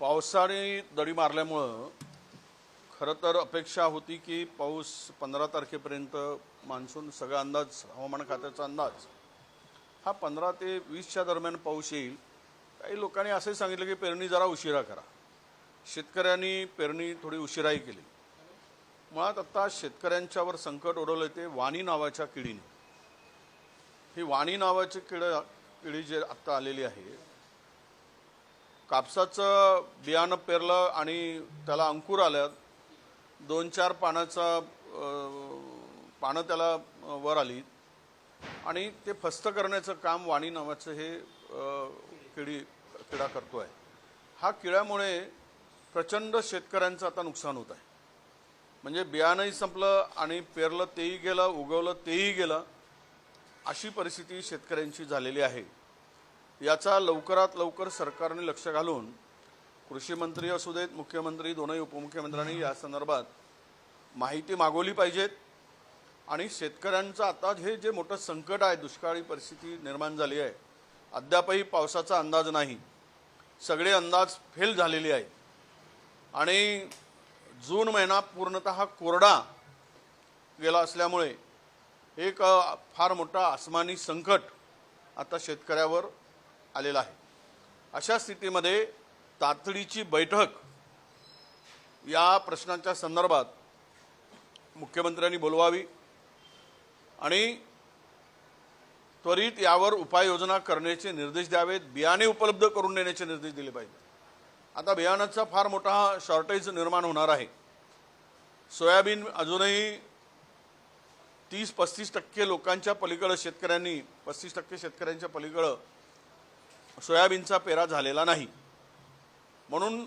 पावसाने दडी मारल्यामुळं खरं तर अपेक्षा होती की पाऊस पंधरा तारखेपर्यंत मान्सून सगळा अंदाज हवामान खात्याचा अंदाज हा पंधरा ते वीसच्या दरम्यान पाऊस येईल. काही लोकांनी असे सांगितलं की पेरणी जरा उशिरा करा. शेतकऱ्यांनी पेरणी थोडी उशिराही केली. मुळात आत्ता शेतकऱ्यांच्यावर संकट ओढवलं ते वाणी नावाच्या किडीने. ही वाणी नावाची किड किडी जे आत्ता आलेली आहे कापसाचं बियाणं पेरलं आणि त्याला अंकुर आलं दोन चार पानाचा पानं त्याला वर आली. आणि ते फस्त करण्याचं काम वाणी नावाचं हे किडी किडा करतो आहे हा किड्यामुळे प्रचंड शेतकऱ्यांचं आता नुकसान होत आहे. म्हणजे बियाणंही संपलं आणि पेरलं तेही गेलं उगवलं तेही गेलं अशी परिस्थिती शेतकऱ्यांची झालेली आहे. याचा लवकरात लवकर सरकारने लक्ष घालून कृषी मंत्री असू देत मुख्यमंत्री दोनही उपमुख्यमंत्र्यांनी या संदर्भात माहिती मागवली पाहिजेत. आणि शेतकऱ्यांचं आता हे जे मोठं संकट आहे दुष्काळी परिस्थिती निर्माण झाली आहे अद्यापही पावसाचा अंदाज नाही. सगळे अंदाज फेल झालेले आहे आणि जून महिना पूर्णतः कोरडा गेला असल्यामुळे एक फार मोठा आसमानी संकट आता शेतकऱ्यावर आलेला आहे. अशा स्थितीमध्ये तातडीची बैठक या प्रश्नांच्या संदर्भात मुख्यमंत्र्यांनी बोलवावी आणि त्वरित यावर उपाययोजना करण्याचे निर्देश द्यावेत बियाणे उपलब्ध करून देण्याचे निर्देश दिले पाहिजेत. आता बियाणाचा फार मोठा शॉर्टेज निर्माण होणार आहे. सोयाबीन अजूनही तीस पस्तीस टक्के लोकांच्या पलीकडं शेतकऱ्यांनी पस्तीस टक्के शेतकऱ्यांच्या पलीकडं सोयाबीनचा पेरा झालेला नाही. म्हणून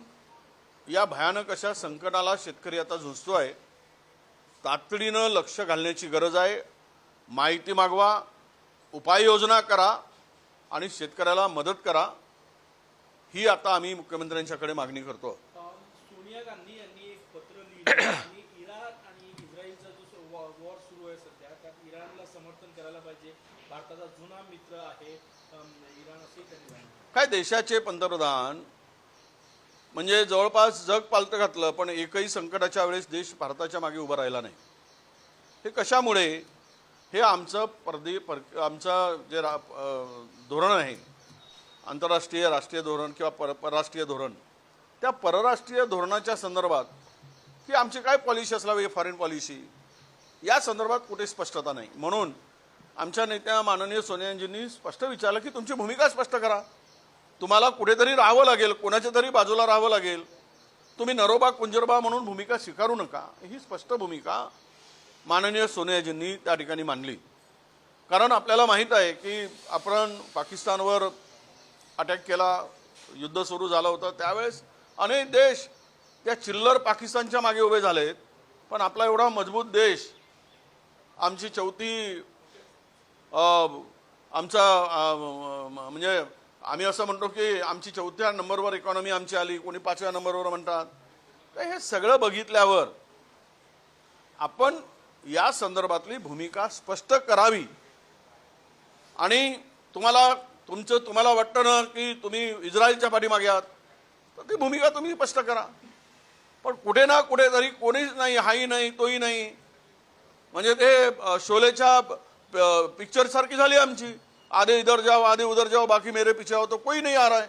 या भयानक अशा संकटाला शेतकरी आता झुंजतो आहे तातडीनं लक्ष घालण्याची गरज आहे. माहिती मागवा उपाययोजना करा आणि शेतकऱ्याला मदत करा. ही आता आम्ही मुख्यमंत्र्यांच्याकडे मागणी करतो सोनिया गांधी यांनी एक पत्र लिहिलं आणि इराण आणि इस्रायलचा जो वॉर सुरू आहे सध्या. त्यात इराणला समर्थन करायला पाहिजे. भारताचा जुना मित्र आहे इराण असे काय देशाचे पंतप्रधान म्हणजे जवळपास जग पालतं घातलं पण एकही संकटाच्या वेळेस देश भारताच्या मागे उभा राहिला नाही. हे कशामुळे? हे आमचं परदे पर आमचं जे रा धोरण आहे आंतरराष्ट्रीय राष्ट्रीय धोरण किंवा पर परराष्ट्रीय धोरण त्या परराष्ट्रीय धोरणाच्या संदर्भात की आमची काय पॉलिसी असावी फॉरेन पॉलिसी या संदर्भात कुठे स्पष्टता नाही. म्हणून आमच्या नेत्या माननीय सोनियांजींनी स्पष्ट विचारलं की तुमची भूमिका स्पष्ट करा. तुम्हाला कुठेतरी राहावं लागेल कोणाच्या तरी बाजूला राहावं लागेल. तुम्ही नरोबा कुंजरबा म्हणून भूमिका स्वीकारू नका. ही स्पष्ट भूमिका माननीय सोनियाजींनी त्या ठिकाणी मांडली. कारण आपल्याला माहीत आहे की आपण पाकिस्तानवर अटॅक केला युद्ध सुरू झालं होतं त्यावेळेस अनेक देश त्या चिल्लर पाकिस्तानच्या मागे उभे झालेत. पण आपला एवढा मजबूत देश आमची चौथी आमचा म्हणजे आम्ही असं म्हणतो की आमची चौथ्या नंबरवर इकॉनॉमी आमची आली कोणी पाचव्या नंबरवर म्हणतात. तर हे सगळं बघितल्यावर आपण या संदर्भातली भूमिका स्पष्ट करावी. आणि तुम्हाला तुमचं तुम्हाला वाटतं ना की तुम्ही इस्रायलच्या पाठीमागे आहात तर ती भूमिका तुम्ही स्पष्ट करा. पण कुठे ना कुठे तरी कोणीच नाही हाही नाही तोही नाही. म्हणजे ते शोलेच्या पिक्चर सारखी झाली आमची. आधे इधर जाओ आधे उधर जाओ बाकी मेरे पीछे आओ तो कोई नहीं आ रहा है.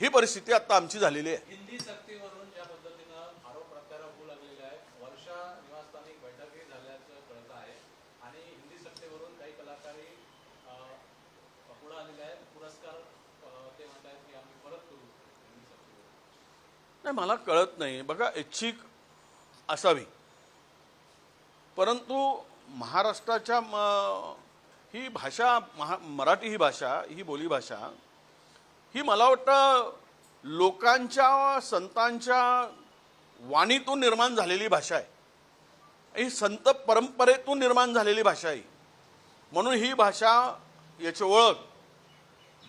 ही परिस्थिती आता आमची झालेली आहे. नाही मला कळत नाही. बघा ऐच्छिक असावी. परंतु महाराष्ट्राच्या म- ही भाषा महा मराठी ही भाषा ही बोलीभाषा ही मला वाटतं लोकांच्या संतांच्या वाणीतून निर्माण झालेली भाषा आहे. ही संत परंपरेतून निर्माण झालेली भाषा आहे. म्हणून ही भाषा याची ओळख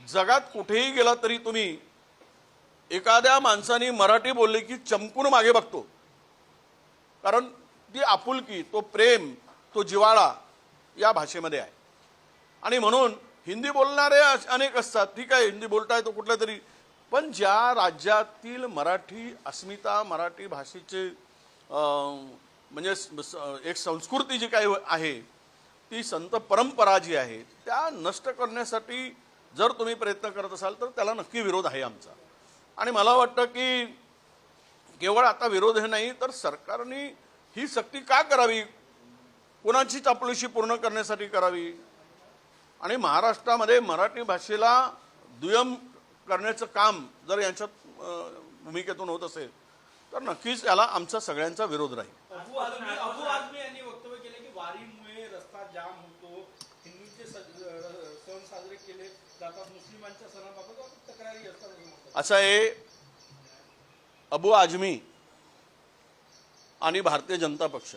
जगात कुठेही गेला तरी तुम्ही एखाद्या माणसाने मराठी बोलली की चमकून मागे बघतो. कारण ती आपुलकी तो प्रेम तो जिवाळा या भाषेमध्ये आहे. आणि म्हणून हिंदी बोलणारे अनेक असतात. ठीक आहे हिंदी बोलताय तो कुठल्या तरी. पण ज्या राज्यातील मराठी अस्मिता मराठी भाषेचे म्हणजे स- एक संस्कृती जी काही आहे ती संत परंपरा जी आहे त्या नष्ट करण्यासाठी जर तुम्ही प्रयत्न करत असाल तर त्याला नक्की विरोध आहे आमचा. आणि मला वाटतं की केवळ आता विरोध हे नाही तर सरकारने ही सक्ती का करावी? कोणाची चापलुशी पूर्ण करण्यासाठी करावी? आणि महाराष्ट्रामध्ये मराठी भाषेला दुय्यम करण्याचं काम जर यांच्या भूमिकेतून होत असेल तर नक्कीच याला आमचा सगळ्यांचा विरोध राहील. असं आहे अबू आझमी आणि भारतीय जनता पक्ष.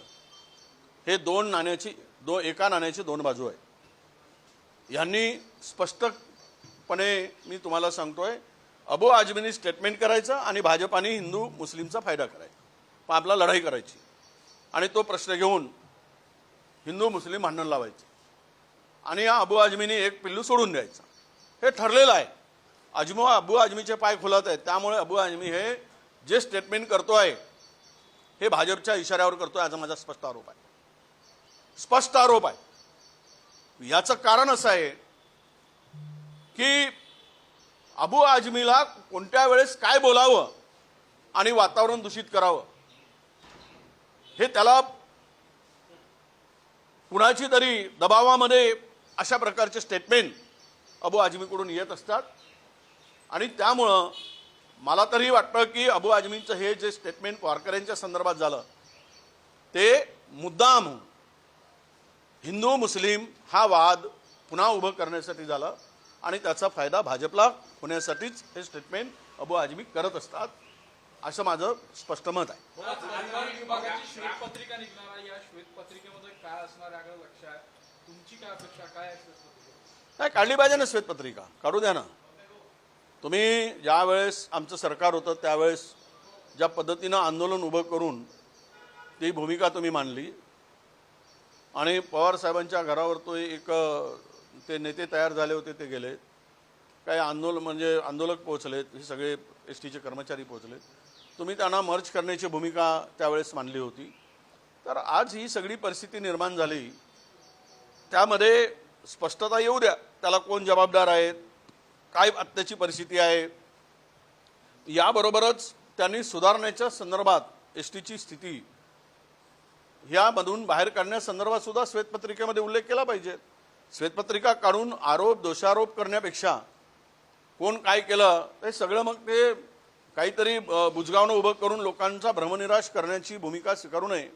हे दोन नाण्याची दो एका नाण्याची दोन बाजू आहे. ह्यांनी स्पष्टपणे मी तुम्हाला सांगतो आहे अबू आजमीनी स्टेटमेंट करायचं आणि भाजपाने हिंदू मुस्लिमचा फायदा करायचा. मग आपला लढाई करायची. आणि तो प्रश्न घेऊन हिंदू मुस्लिम भांडण लावायचे. आणि या अबू आझमीने एक पिल्लू सोडून द्यायचा. हे ठरलेलं आहे. अजमो अबू आझमीचे पाय खुलत आहेत. त्यामुळे अबू आजमी हे जे स्टेटमेंट करतो आहे हे भाजपच्या इशाऱ्यावर करतोय याचा माझा स्पष्ट आरोप आहे. स्पष्ट आरोप आहे. याचं कारण असं आहे की अबू आझमीला कोणत्या वेळेस काय बोलावं आणि वातावरण दूषित करावं हे त्याला कुणाची तरी दबावामध्ये अशा प्रकारचे स्टेटमेंट अबू आजमीकडून येत असतात. आणि त्यामुळं मला तरी वाटतं की अबू आझमींचं हे जे स्टेटमेंट वारकऱ्यांच्या संदर्भात झालं ते मुद्दाम हिंदू मुस्लिम हा वाद पुन्हा उभं करण्यासाठी झालं आणि त्याचा फायदा भाजपला होण्यासाठीच हे स्टेटमेंट अबू आझमी करत असतात असं माझं स्पष्ट मत आहे. श्वेतपत्रिकेमध्ये काय? नाही काढली पाहिजे ना श्वेतपत्रिका. काढू द्या ना. तुम्ही ज्यावेळेस आमचं सरकार होतं त्यावेळेस ज्या पद्धतीनं आंदोलन उभं करून ती भूमिका तुम्ही मांडली. आणि पवार साहेबांच्या घरावर तो एक ते नेते तयार झाले होते ते गेले. काही आंदोलन म्हणजे आंदोलक पोहोचलेत हे सगळे एस टीचे कर्मचारी पोहोचलेत. तुम्ही त्यांना मर्ज करण्याची भूमिका त्यावेळेस मांडली होती. तर आज ही सगळी परिस्थिती निर्माण झाली. त्यामध्ये स्पष्टता येऊ द्या त्याला कोण जबाबदार आहेत? काय आत्ताची परिस्थिती आहे? याबरोबरच त्यांनी सुधारण्याच्या संदर्भात एस टीची स्थिती ह्यामधून बाहेर काढण्यासंदर्भात सुद्धा श्वेतपत्रिकेमध्ये उल्लेख केला पाहिजे. श्वेतपत्रिका काढून आरोप दोषारोप करण्यापेक्षा कोण काय केलं ते सगळं मग ते काहीतरी अ, बुजगावणं उभं करून लोकांचा भ्रमनिराश करण्याची भूमिका स्वीकारू नये.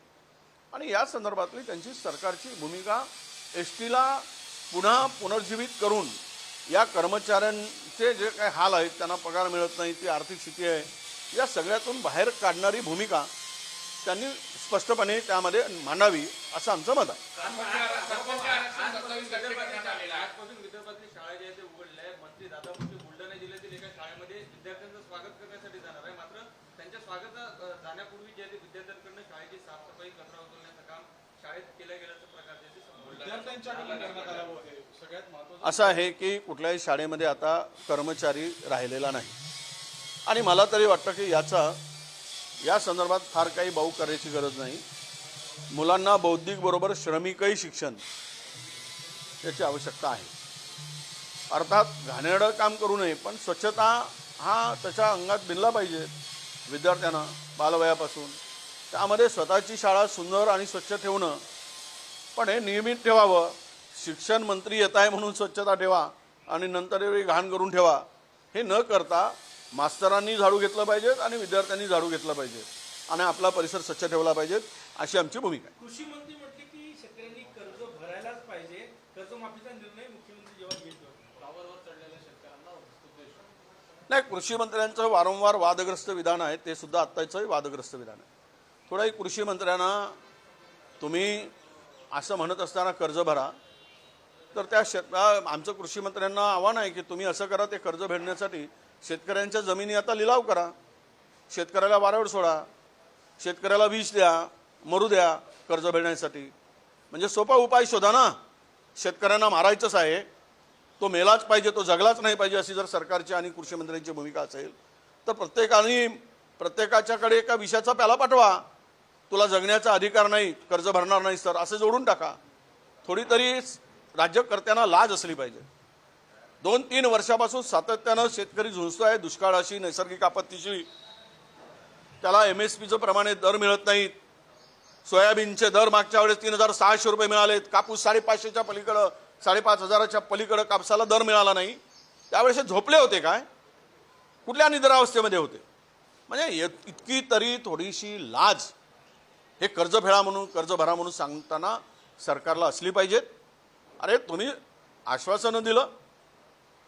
आणि या संदर्भातली त्यांची सरकारची भूमिका एस टीला पुन्हा पुनर्जीवित करून या कर्मचाऱ्यांचे जे काही हाल आहेत त्यांना पगार मिळत नाही ती आर्थिक स्थिती आहे. या सगळ्यातून बाहेर काढणारी भूमिका त्यांनी स्पष्टपणे त्यामध्ये मांडावी असं आमचं मत आहे. सरपंच करण्यात मंत्री दादा जिल्ह्यातील शाळेमध्ये स्वागत करण्यासाठी कचरा शाळेत केलं प्रकार आलं असं आहे की कुठल्याही शाळेमध्ये आता कर्मचारी राहिलेला नाही. आणि मला तरी वाटतं की याचा या संदर्भात फार काही बाऊ करायची गरज नाही. मुलांना बौद्धिकबरोबर श्रमिकही शिक्षण याची आवश्यकता आहे. अर्थात घाणेरडं काम करू नये पण स्वच्छता हा त्याच्या अंगात बिनला पाहिजे विद्यार्थ्यांना बालवयापासून. त्यामध्ये स्वतःची शाळा सुंदर आणि स्वच्छ ठेवणं पण हे नियमित ठेवावं शिक्षण मंत्री येत आहे म्हणून स्वच्छता ठेवा आणि नंतर एवढी घाण करून ठेवा. हे न करता मास्तरांनी झाडू घेतलं पाहिजेत आणि विद्यार्थ्यांनी झाडू घेतला पाहिजे आणि आपला परिसर स्वच्छ ठेवला पाहिजे अशी आमची भूमिका आहे. कृषी मंत्री म्हटले की शेतकऱ्यांनी कर्ज भरायलाच पाहिजे. कर्जमाफीचा निर्णय मुख्यमंत्री जेव्हा स्तुती नाही कृषी मंत्र्यांचं वारंवार वादग्रस्त विधान आहे ते सुद्धा आत्ताचं वादग्रस्त विधान आहे. थोडाही कृषी मंत्र्यांना तुम्ही असं म्हणत असताना कर्ज भरा तर त्या शेत आमचं कृषी मंत्र्यांना आव्हान आहे की तुम्ही असं करा ते कर्ज भेटण्यासाठी शेतकऱ्यांच्या जमिनी आता लिलाव करा. शेतकऱ्याला वारवड सोडा. शेतकऱ्याला वीज द्या मरू द्या कर्ज भेटण्यासाठी. म्हणजे सोपा उपाय शोधा ना. शेतकऱ्यांना मारायचंच आहे. तो मेलाच पाहिजे तो जगलाच नाही पाहिजे अशी जर सरकारची आणि कृषी मंत्र्यांची भूमिका असेल तर प्रत्येकाने प्रत्येकाच्याकडे एका विषयाचा प्याला पाठवा. तुला जगण्याचा अधिकार नाही कर्ज भरणार नाही सर असं जोडून टाका. थोडी तरी राज्यकर्त्यांना लाज असली पाहिजे. दोन तीन वर्षापासून सातत्यानं शेतकरी झुंजतोय दुष्काळाशी नैसर्गिक आपत्तीशी. त्याला एम एस पीचं प्रमाणे दर मिळत नाहीत. सोयाबीनचे दर मागच्या वेळेस तीन हजार सहाशे रुपये मिळालेत. कापूस साडेपाचशेच्या पलीकडं साडेपाच हजाराच्या पलीकडं कापसाला दर मिळाला नाही. त्यावेळेस हे झोपले होते काय? कुठल्या निद्रावस्थेमध्ये होते? म्हणजे इत- इतकी तरी थोडीशी लाज. हे कर्ज फेडा म्हणून कर्ज भरा म्हणून सांगताना सरकारला असली पाहिजेत. अरे तुम्ही आश्वासनं दिलं.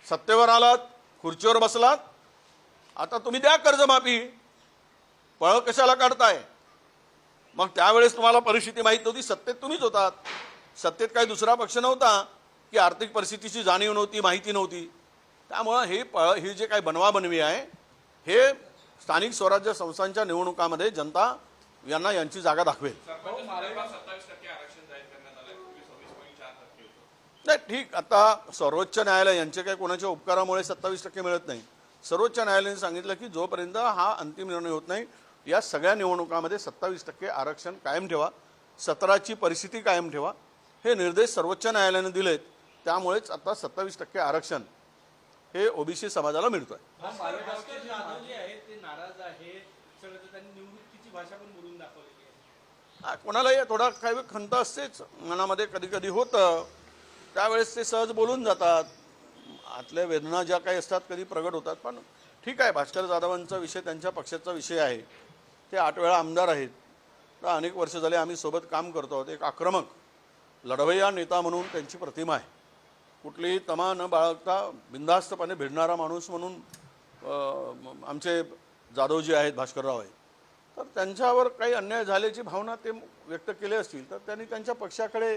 सत्तेवर आलात खुर्चीवर बसलात. आता तुम्ही द्या कर्जमाफी. पळ कशाला काढताय? मग त्यावेळेस तुम्हाला परिस्थिती माहीत नव्हती सत्तेत तुम्हीच होतात. सत्तेत काही दुसरा पक्ष नव्हता की आर्थिक परिस्थितीची जाणीव नव्हती माहिती नव्हती. त्यामुळं हे पळ ही जे काही बनवाबनवी आहे हे स्थानिक स्वराज्य संस्थांच्या निवडणुकामध्ये जनता यांना यांची जागा दाखवेल सरपंच संदर्भात सत्तावीस टक्के आरक्षण जाहीर करण्यात आलंय पूर्वी सव्वीस पॉईंट चार टक्के होतं नाही ठीक. आता सर्वोच्च न्यायालय यांचे काही कोणाच्या उपकारामुळे सत्तावीस टक्के मिळत नाही. सर्वोच्च न्यायालयाने सांगितलं की जोपर्यंत हा अंतिम निर्णय होत नाही या सगळ्या निवडणुकामध्ये सत्तावीस टक्के आरक्षण कायम ठेवा सतराची परिस्थिती कायम ठेवा. हे निर्देश सर्वोच्च न्यायालयाने दिलेत. त्यामुळेच आता सत्तावीस टक्के आरक्षण हे ओबीसी समाजाला मिळतोय. भास्कर भास्कर जाधव जे आहेत ते नाराज आहे. कोणालाही थोडा काही खंत असतेच. मनामध्ये कधी कधी होतं. त्यावेळेस ते सहज बोलून जातात. आतल्या वेदना ज्या काही असतात कधी प्रगट होतात. पण ठीक आहे भास्कर जाधवांचा विषय त्यांच्या पक्षाचा विषय आहे. ते आठ वेळा आमदार आहेत. तर अनेक वर्ष झाले आम्ही सोबत काम करतो आहोत. एक आक्रमक लढवय्या नेता म्हणून त्यांची प्रतिमा आहे. कुठलीही तमा न बाळगता बिनधास्तपणे भिडणारा माणूस म्हणून आमचे जाधवजी आहेत भास्करराव आहेत. तर त्यांच्यावर काही अन्याय झाल्याची भावना ते व्यक्त केली असतील तर त्यांनी त्यांच्या पक्षाकडे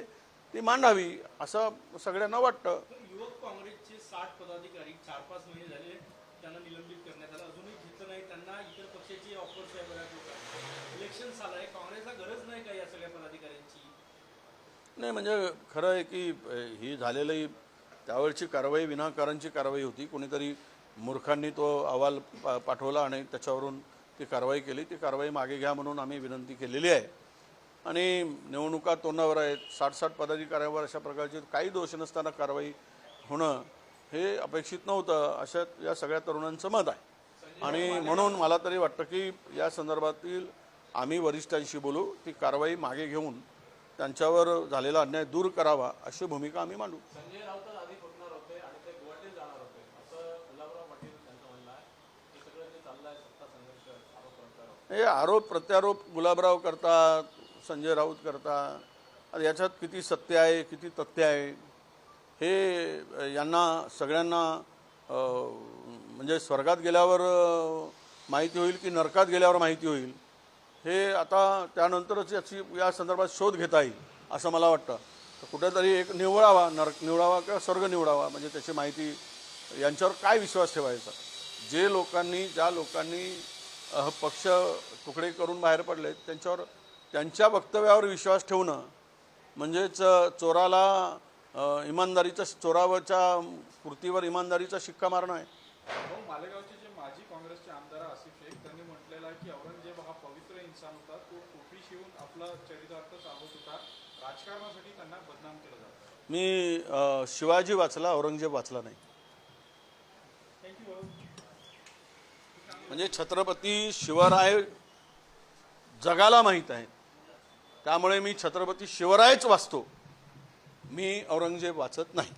ती मांडावी असं सगळ्यांना वाटतं. युवक काँग्रेसचे साठ पदाधिकारी चार पाच महिने झाले त्यांना निलंबित करण्यात आलं. अजूनही घेतलं नाही त्यांना इतर पक्षाची ऑफर्स आहे बऱ्याच लोकांना. इलेक्शन आलं आहे काँग्रेसला गरज नाही का या सगळ्या पदाधिकाऱ्यांची? नाही म्हणजे खरं आहे की ही झालेली त्यावेळची कारवाई विनाकारांची कारवाई होती. कोणीतरी मूर्खांनी तो अहवाल पा पाठवला आणि त्याच्यावरून ती कारवाई केली. ती कारवाई मागे घ्या म्हणून आम्ही विनंती केलेली आहे. आणि निवडणुका तोंडावर आहेत साठ साठ पदाधिकाऱ्यांवर अशा प्रकारची काही दोष नसताना कारवाई होणं हे अपेक्षित नव्हतं. अशा या सगळ्या तरुणांचं मत आहे. आणि म्हणून मला तरी वाटतं की या संदर्भातील आम्ही वरिष्ठांशी बोलू ती कारवाई मागे घेऊन त्यांच्यावर झालेला अन्याय दूर करावा अशी भूमिका आम्ही मांडू. हे आरोप प्रत्यारोप गुलाबराव करतात संजय राऊत करता. आता याच्यात किती सत्य आहे किती तथ्य आहे हे यांना सगळ्यांना म्हणजे स्वर्गात गेल्यावर माहिती होईल की नरकात गेल्यावर माहिती होईल हे आता त्यानंतरच याची या संदर्भात शोध घेता येईल असं मला वाटतं. तर कुठेतरी एक निवडावा नरक निवडावा किंवा स्वर्ग निवडावा म्हणजे त्याची माहिती यांच्यावर काय विश्वास ठेवायचा? जे लोकांनी ज्या लोकांनी पक्ष तुकडे करून बाहेर पडले त्यांच्यावर त्यांच्या वक्तव्यावर विश्वास ठेवणं म्हणजेच चोराला इमानदारीचा चोरावरच्या कृतीवर इमानदारीचा शिक्का मारणं आहे. भाऊ मालेगावचे जे माजी काँग्रेसचे आमदार आसिफ शेख त्यांनी म्हटलेलं आहे की औरंगजेब हा पवित्र इंसान होता. तो टोपी शिवून आपला चरितार्थ सांगत होता. राजकारणासाठी त्यांना बदनाम केलं जातं. मी शिवाजी वाचला औरंगजेब वाचला नाही. म्हणजे छत्रपती शिवराय जगाला माहीत आहे त्यामुळे मी छत्रपती शिवरायच वाचतो. मी औरंगजेब वाचत नाही.